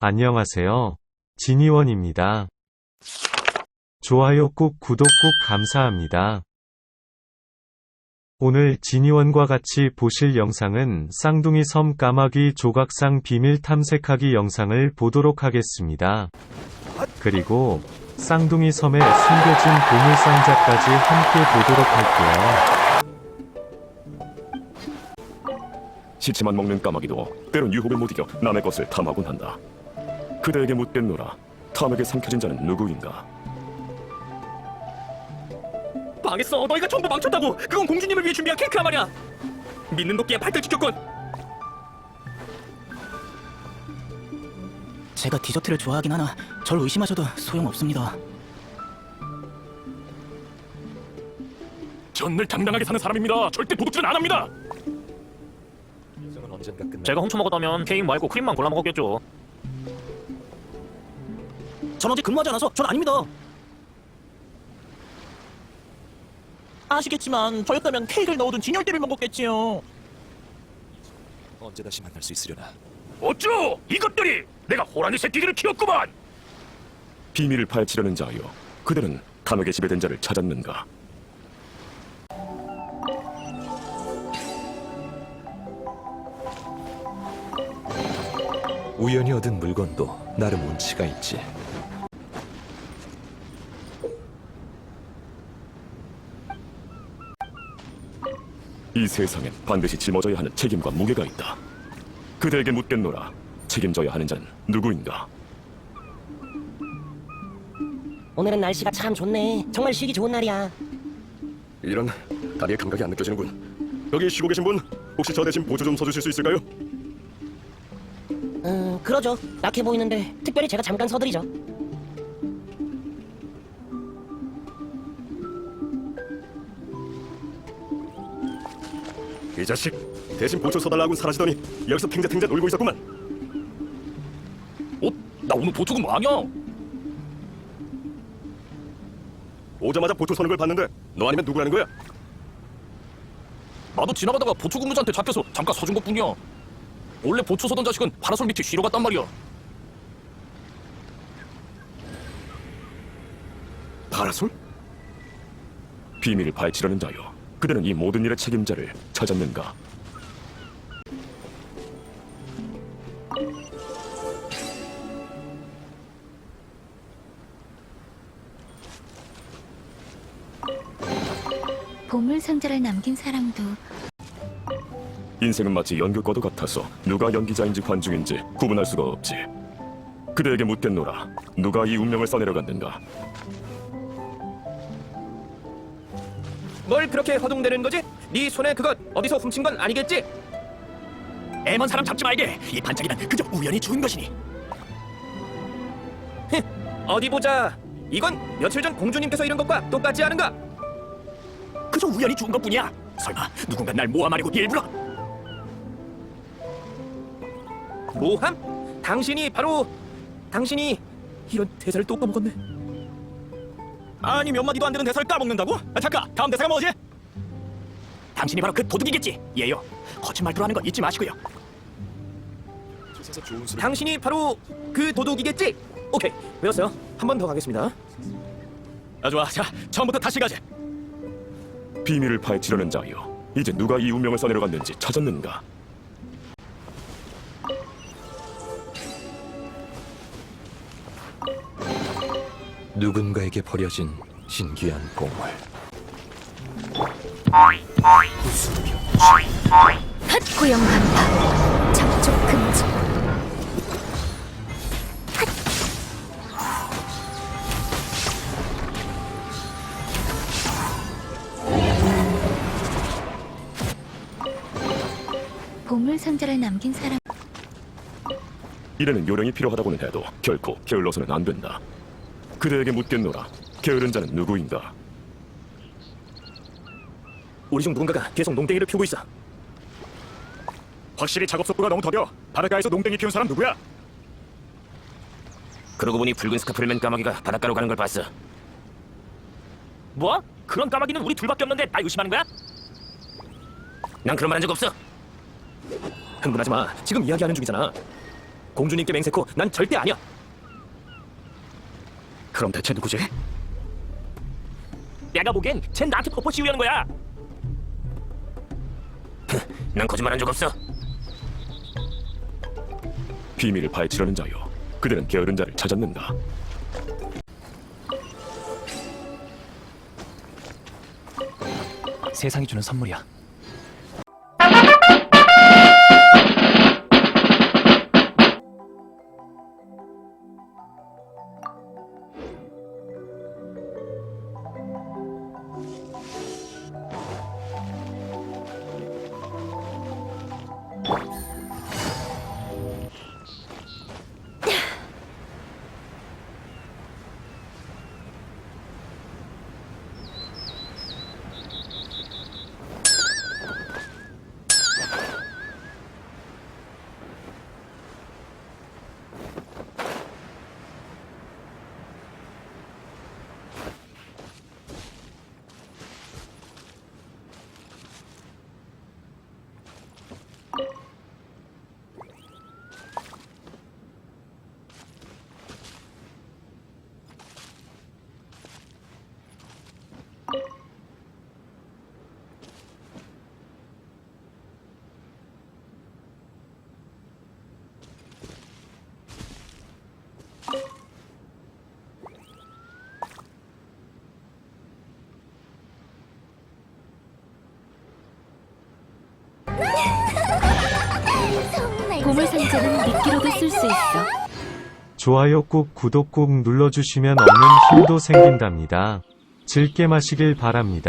안녕하세요. 진이원입니다. 좋아요 꾹 구독 꾹 감사합니다. 오늘 진이원과 같이 보실 영상은 쌍둥이 섬 까마귀 조각상 비밀 탐색하기 영상을 보도록 하겠습니다. 그리고 쌍둥이 섬에 숨겨진 보물상자까지 함께 보도록 할게요. 시체만 먹는 까마귀도 때론 유혹을 못 이겨 남의 것을 탐하곤 한다. 그대에게 묻겠노라. 탐에게 삼켜진 자는 누구인가? 망했어 너희가 전부 망쳤다고 그건 공주님을 위해 준비한 케이크야 말이야 믿는 도끼에 발등 지켰군 제가 디저트를 좋아하긴 하나 절 의심하셔도 소용없습니다. 전늘 당당하게 사는 사람입니다. 절대 도둑질은 안 합니다. 제가 훔쳐 먹었다면 케이크 말고 크림만 골라 먹었겠죠 전 어제 근무하지 않아서 전 아닙니다. 아시겠지만 저였다면 케이크를 넣어둔 진열대를 먹었겠지요. 언제 다시 만날 수 있으려나 어쭈! 이것들이 내가 호랑이 새끼들을 키웠구만. 비밀을 파헤치려는 자여, 그대는 탐에게 지배된 자를 찾았는가? 우연히 얻은 물건도 나름 운치가 있지 이 세상엔 반드시 짊어져야 하는 책임과 무게가 있다. 그대에게 묻겠노라. 책임져야 하는 자는 누구인가? 오늘은 날씨가 참 좋네. 정말 쉬기 좋은 날이야. 이런 다리의 감각이 안 느껴지는군. 여기 쉬고 계신 분 혹시 저 대신 보조 좀 서주실 수 있을까요? 음, 그러죠. 약해 보이는데 특별히 제가 잠깐 서드리죠. 이 자식 대신 보초 서달라고 사라지더니 여기서 탱자탱자 놀고 있었구만. 어? 나 오늘 보초금 뭐하냐 오자마자 보초 서는 걸 봤는데 너 아니면 누구라는 거야? 나도 지나가다가 보초 근무자한테 잡혀서 잠깐 서준 것뿐이야 원래 보초 서던 자식은 파라솔 밑에 쉬러 갔단 말이야 파라솔? 비밀을 파헤치려는 자여. 그대는 이 모든 일의 책임자를 찾았는가? 보물 상자를 남긴 사람도 인생은 마치 연극과도 같아서 누가 연기자인지 관중인지 구분할 수가 없지. 그대에게 묻겠노라. 누가 이 운명을 써내려갔는가? 뭘 그렇게 허둥대는 거지? 네 손에 그것 어디서 훔친 건 아니겠지? 애먼 사람 잡지 말게 이 반짝이는 그저 우연히 주운 것이니 흥, 어디 보자 이건 며칠 전 공주님께서 이런 것과 똑같지 않은가? 그저 우연히 주운 것뿐이야 설마 누군가 날 모함하려고 일부러 모함? 당신이 바로 당신이 이런 대사를 또 까먹었네 아니 몇 마디도 안 되는 대사를 까먹는다고? 아, 잠깐 다음 대사가 뭐지? 당신이 바로 그 도둑이겠지 예요 거짓말도 하는 건 잊지 마시고요 세상 좋은 수를 당신이 바로 그 도둑이겠지? 오케이 외웠어요 한 번 더 가겠습니다 아 좋아 자 처음부터 다시 가자 비밀을 파헤치려는 자여. 이제 누가 이 운명을 써내려갔는지 찾았는가? 누군가에게 버려진 신기한 보물 핫 고용한다 접촉 금지 핫. 보물 상자를 남긴 사람 이래는 요령이 필요하다고는 해도 결코 게을러서는 안 된다. 그대에게 묻겠노라. 게으른 자는 누구인가? 우리 중 누군가가 계속 농땡이를 피우고 있어 확실히 작업 속도가 너무 더뎌. 바닷가에서 농땡이 피운 사람 누구야? 그러고 보니 붉은 스카프를 까마귀가 바닷가로 가는 걸 봤어. 뭐? 그런 까마귀는 우리 둘밖에 없는데 나 의심하는 거야? 난 그런 말 한 적 없어. 흥분하지 마 지금 이야기하는 중이잖아 공주님께 맹세코 난 절대 아니야. 그럼 대체 누구지? 내가 보기엔 쟨 나한테 뽀뽀 씌우려는 거야. 난 거짓말한 적 없어. 비밀을 파헤치려는 자여. 그들은 게으른 자를 찾았는가? 세상이 주는 선물이야. 보물 상자는 미끼로도 쓸 수 있어. 좋아요 꾹 구독 꾹 눌러주시면 얻는 힘도 생긴답니다. 즐게 마시길 바랍니다.